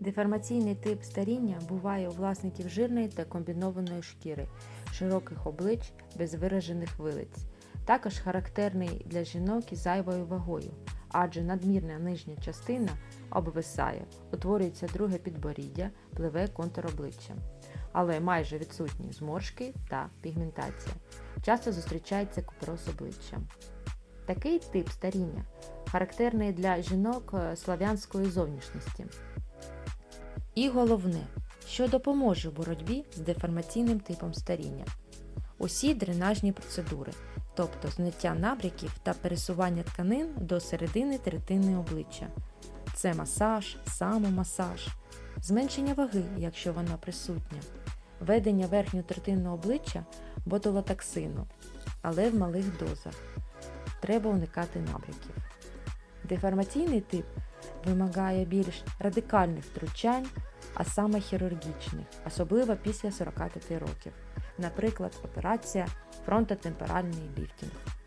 Деформаційний тип старіння буває у власників жирної та комбінованої шкіри, широких облич без виражених вилиць. Також характерний для жінок із зайвою вагою, адже надмірна нижня частина обвисає, утворюється друге підборіддя, пливе контур обличчя. Але майже відсутні зморшки та пігментація. Часто зустрічається купероз обличчя. Такий тип старіння характерний для жінок е, слав'янської зовнішності. І головне, що допоможе в боротьбі з деформаційним типом старіння. Усі дренажні процедури, тобто зняття набряків та пересування тканин до середини третини обличчя. Це масаж, самомасаж, зменшення ваги, якщо вона присутня, введення верхньої третини обличчя ботулотоксину, але в малих дозах. Треба уникати набряків. Деформаційний тип вимагає більш радикальних втручань, а саме хірургічних, особливо після 45 років, наприклад, операція фронтотемперальний ліфтінг.